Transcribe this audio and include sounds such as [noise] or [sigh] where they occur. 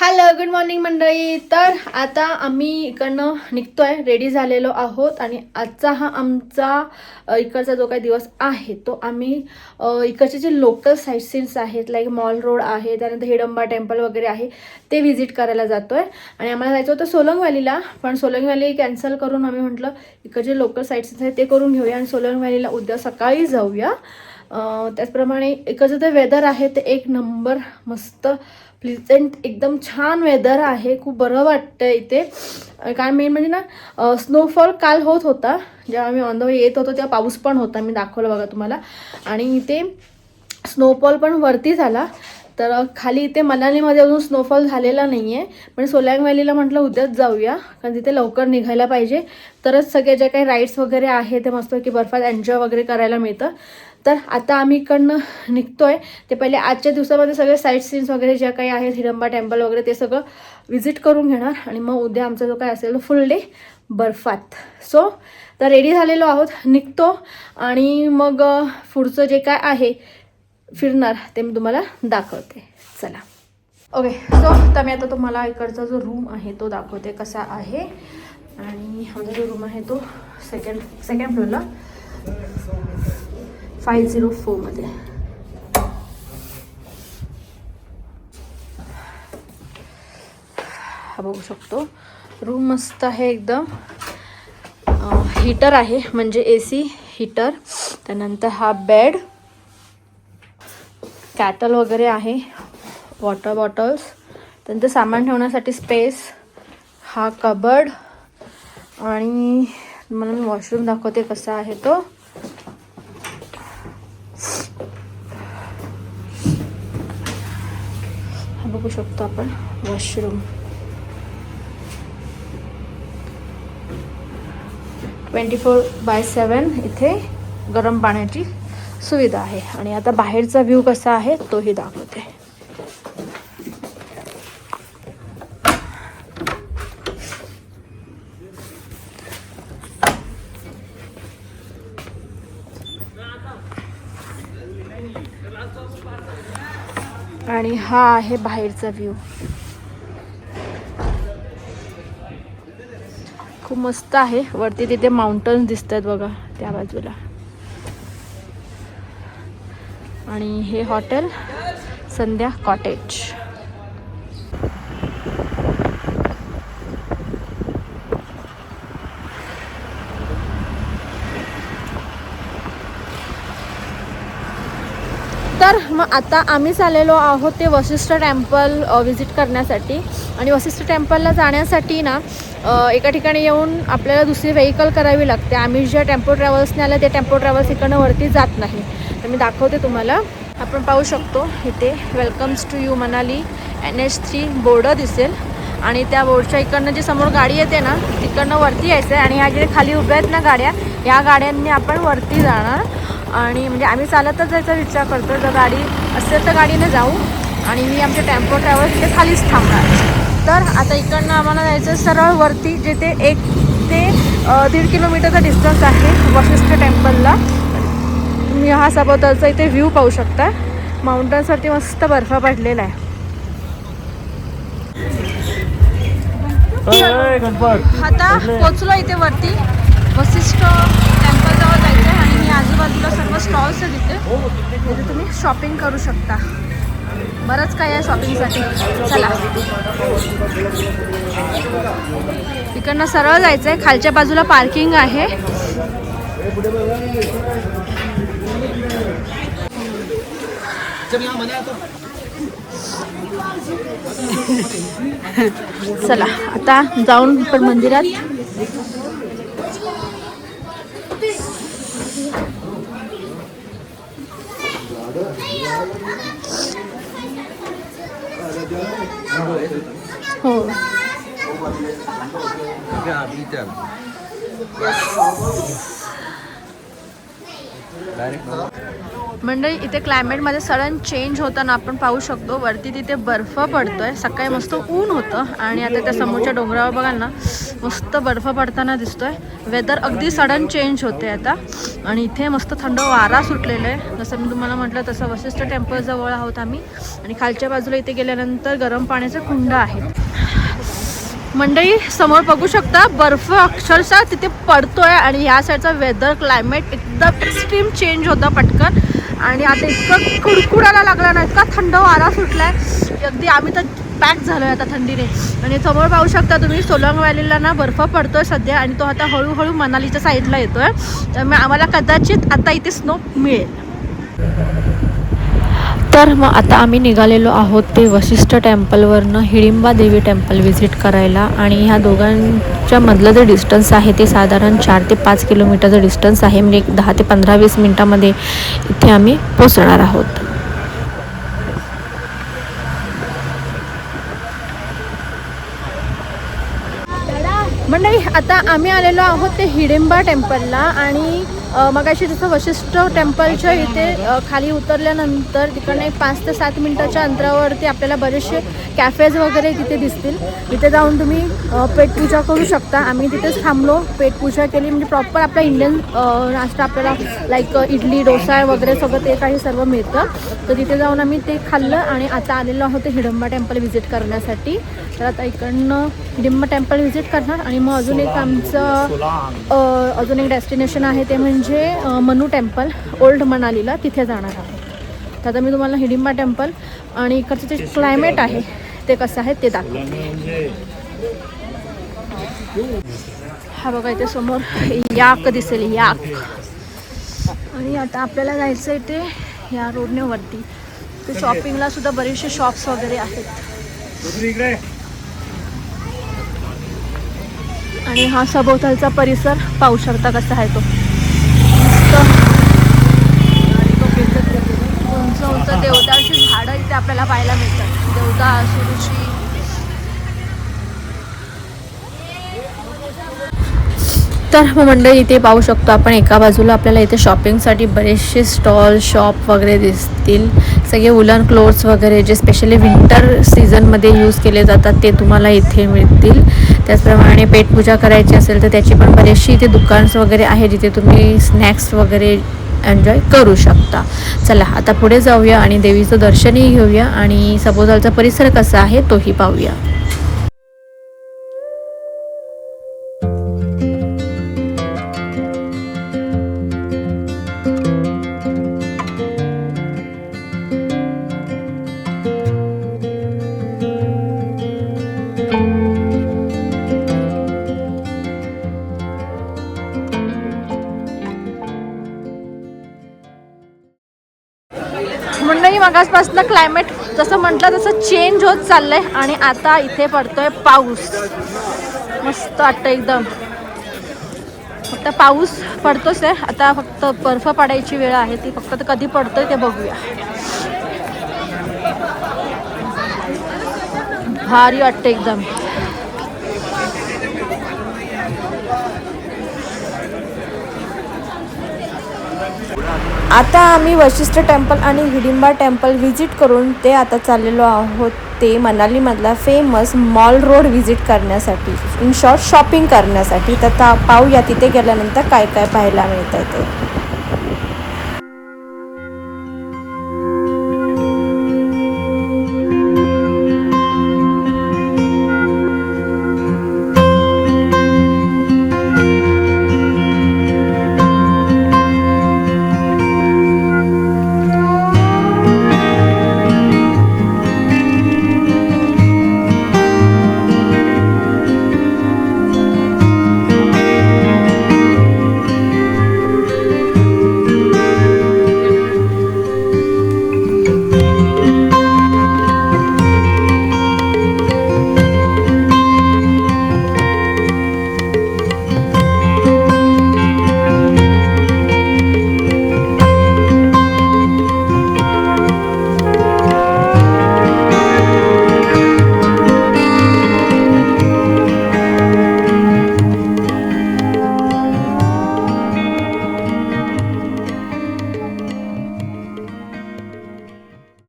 Hello good morning मंडळी. तर आता आम्ही इकडनं निघतो आहे रेडी झालेलो आहोत आणि आजचा हा आमचा इकडचा जो काही दिवस आहे तो आम्ही इकडचे जे लोकल साईट सीन्स आहेत लाईक मॉल रोड आहे त्यानंतर हिडंबा टेम्पल वगैरे आहे ते व्हिजिट करायला जातो आहे आणि आम्हाला जायचं होतं सोलंग व्हॅलीला पण सोलंग व्हॅली कॅन्सल करून आम्ही म्हटलं इकडचे लोकल साईट सीन्स आहेत ते करून घेऊया आणि सोलंग व्हॅलीला उद्या सकाळी जाऊया. त्याचप्रमाणे इकडचं जे वेदर आहे ते एक नंबर मस्त प्लिझेंट एकदम छान वेदर आहे. खूप बरं वाटतं इथे. कारण काय मेन म्हणजे ना स्नोफॉल काल होत होता. जेव्हा आम्ही ऑन द वे येत होतो तेव्हा पाऊस पण होता. मी दाखवलं बघा तुम्हाला. आणि इथे स्नोफॉल पण वरती झाला. तर खाली इथे मनालीमध्ये अजून स्नोफॉल झालेला नाही आहे पण सोलँग व्हॅलीला म्हटलं उद्याच जाऊया कारण तिथे लवकर निघायला पाहिजे. तरच सगळे ज्या काही राईड्स वगैरे आहे ते मस्त की बर्फात एन्जॉय वगैरे करायला मिळतं. तर आता आम्ही इकडनं निघतोय. ते पहिले आजच्या दिवसामध्ये सगळे साईट सीन्स वगैरे ज्या काही आहेत हिडंबा टेम्पल वगैरे ते सगळं व्हिजिट करून घेणार. आणि मग उद्या आमचा जो काय असेल तो फुल डे बर्फात. सो तर रेडी झालेलो आहोत निघतो. आणि मग पुढचं जे काय आहे फिरणार ते मी तुम्हाला दाखवते. चला. ओके सो तर मी आता तुम्हाला इकडचा जो रूम आहे तो दाखवते कसा आहे. आणि आमचा जो रूम आहे तो सेकंड सेकंड फ्लोरला फाय झिरो फोरमध्ये हा बघू शकतो. रूम मस्त आहे एकदम. हीटर आहे म्हणजे ए सी हीटर त्यानंतर हा बेड कॅटल वगैरे आहे वॉटर बॉटल्स त्यांचं सामान ठेवण्यासाठी स्पेस हा कबड आणि मला मी वॉशरूम दाखवते कसा आहे तो. हा बघू शकतो आपण washroom twenty four by seven इथे गरम पाण्याची सुविधा आहे. आणि आता बाहेरचा व्ह्यू कसा आहे तोही दाखवते. आणि हा आहे बाहेरचा व्ह्यू खूप मस्त आहे. वरती तिथे माउंटन्स दिसत आहेत बघा त्या बाजूला. आणि हे हॉटेल संध्या कॉटेज. तर मग आता आम्हीच आलेलो आहोत ते वशिष्ठ टेम्पल व्हिजिट करण्यासाठी. आणि वशिष्ठ टेम्पलला जाण्यासाठी ना एका ठिकाणी येऊन आपल्याला दुसरी व्हेकल करावी लागते. आम्ही ज्या टेम्पो ट्रॅव्हल्सने आलं ते टेम्पो ट्रॅव्हल्स इकडनं वरती जात नाही. तर मी दाखवते तुम्हाला. आपण पाहू शकतो इथे welcomes to you Manali. N H three board दिसेल. आणि त्या बोर्डच्या इकडनं जी समोर गाडी येते ना तिकडनं वरती यायचं आहे आणि ह्या जे खाली उभ्या आहेत ना गाड्या या गाड्यांनी आपण वरती जाणार. आणि म्हणजे आम्ही चालतच जायचा विचार करतो जर गाडी असेल तर गाडीने जाऊ. आणि मी आमच्या टेम्पो ट्रॅव्हल्स तिथे खालीच थांबणार. तर आता इकडनं आम्हाला जायचं सरळ वरती जिथे एक ते दीड किलोमीटरचा डिस्टन्स आहे वशिष्ठ टेम्पलला तुम्ही हा सभोवतालचा इथे व्ह्यू पाहू शकता माउंटन्सवरती मस्त बर्फ पडलेला आहे. आता पोचलो इथे वरती. वशिष्ठ टेम्पलजवळ जायचं आहे आणि मी आजूबाजूला सर्व स्टॉल्स आहेत इथे. तिथे तुम्ही शॉपिंग करू शकता. बरंच काय आहे शॉपिंगसाठी चला. इकडनं सरळ जायचं आहे खालच्या बाजूला पार्किंग आहे. [laughs] चला आता जाऊन पण मंदिरात. हो. मंडळी इथे क्लायमेटमध्ये सडन चेंज होताना आपण पाहू शकतो. वरती तिथे बर्फ पडतोय. सकाळी मस्त ऊन होतं. आणि आता त्या समोरच्या डोंगरावर बघाल ना मस्त बर्फ पडताना दिसतोय. वेदर अगदी सडन चेंज होते आता. आणि इथे मस्त थंड वारा सुटलेला आहे. जसं मी तुम्हाला म्हटलं तसं वशिष्ठ टेम्पलजवळ आहोत आम्ही. आणि खालच्या बाजूला इथे गेल्यानंतर गरम पाण्याचे कुंड आहेत. मंडळी समोर बघू शकता बर्फ अक्षरशः तिथे पडतोय. आणि ह्या साईडचा वेदर क्लायमेट एकदम एक्स्ट्रीम चेंज होतं पटकन. आणि आता इतकं कुडकुडायला लागला ना इतका थंड वारा सुटलाय. अगदी आम्ही तर पॅक झालो आहे आता थंडीने. आणि समोर पाहू शकता तुम्ही सोलंग व्हॅलीला ना बर्फ पडतोय सध्या आणि तो आता हळूहळू मनालीच्या साईडला येतोय. त्यामुळे आम्हाला कदाचित आता इथे स्नो मिळेल. तर मग आता आम्ही निघालेलो आहोत ते वशिष्ठ टेम्पलवरनं हिडिंबा देवी टेम्पल व्हिजिट करायला. आणि ह्या दोघांच्या मधलं जे डिस्टन्स आहे ते साधारण चार ते पाच किलोमीटरचं डिस्टन्स आहे. म्हणजे एक दहा ते पंधरा वीस मिनटामध्ये इथे आम्ही पोचणार आहोत. मंडळी आता आम्ही आलेलो आहोत ते हिडिंबा टेम्पलला आणि मगाशी जसं वशिष्ठ टेम्पलच्या इथे खाली उतरल्यानंतर तिकडनं एक पाच ते सात मिनटाच्या अंतरावरती आपल्याला बरेचसे कॅफेज वगैरे तिथे दिसतील. तिथे जाऊन तुम्ही पेटपूजा करू शकता. आम्ही तिथेच थांबलो पेटपूजा केली. म्हणजे प्रॉपर आपला इंडियन नाश्ता आपल्याला लाईक इडली डोसा वगैरे सगळं ते काही सर्व मिळतं. तर तिथे जाऊन आम्ही ते खाल्लं आणि आता आलेलो आहोत हिडंबा टेम्पल व्हिजिट करण्यासाठी. तर आता इकडनं हिडंबा टेम्पल व्हिजिट करणार आणि मग अजून एक आमचं अजून एक डेस्टिनेशन आहे ते म्हणजे अ, मनू टेम्पल ओल्ड मनालीला तिथे जाणार आहोत. तर आता मी तुम्हाला हिडिंबा टेम्पल आणि इकडचं जे क्लायमेट आहे ते कसं आहे ते दाखवते हा बघा इथे समोर याक दिसेल याक. आणि आता आपल्याला जायचं आहे ते या रोडने वरती. ते शॉपिंगला सुद्धा बरेचसे शॉप्स वगैरे आहेत. आणि हा सभोवतालचा परिसर पाहू शकता कसा आहे तो मस्त उंच देवदारची झाडं इथे आपल्याला पाहायला मिळतात. देवदार सुरुची. तर मंडळी इथे पाहू शकतो आपण एका बाजूला आपल्याला इथे शॉपिंगसाठी बरेचसे स्टॉल शॉप वगैरे दिसतील. सगळे वुलन क्लोथ्स वगैरे जे स्पेशली विंटर सीझनमध्ये यूज केले जातात ते तुम्हाला इथे मिळतील. त्याचप्रमाणे पेटपूजा करायची असेल तर त्याची पण बरेचशी इथे दुकान्स वगैरे आहे जिथे तुम्ही स्नॅक्स वगैरे एन्जॉय करू शकता. चला आता पुढे जाऊया आणि देवीचं दर्शनही घेऊया आणि सभोवतालचा परिसर कसा आहे तोही पाहूया. मगासपासून क्लायमेट जसं म्हटलं तसं चेंज होत चाललंय आणि आता इथे पडतोय पाऊस. मस्त वाटतं एकदम. फक्त पाऊस पडतोच आहे. आता फक्त बर्फ पडायची वेळ आहे. ती फक्त कधी पडतोय ते बघूया. भारी वाटतं एकदम. आता आम्ही वशिष्ठ टेम्पल आणि हिडिंबा टेम्पल व्हिजिट करून ते आता चाललेलो आहोत. ते मनालीमधला फेमस मॉल रोड व्हिजिट करण्यासाठी इन शॉर्ट शॉपिंग करण्यासाठी. तर ता- पाहूया तिथे गेल्यानंतर काय काय पाहायला मिळतं ते.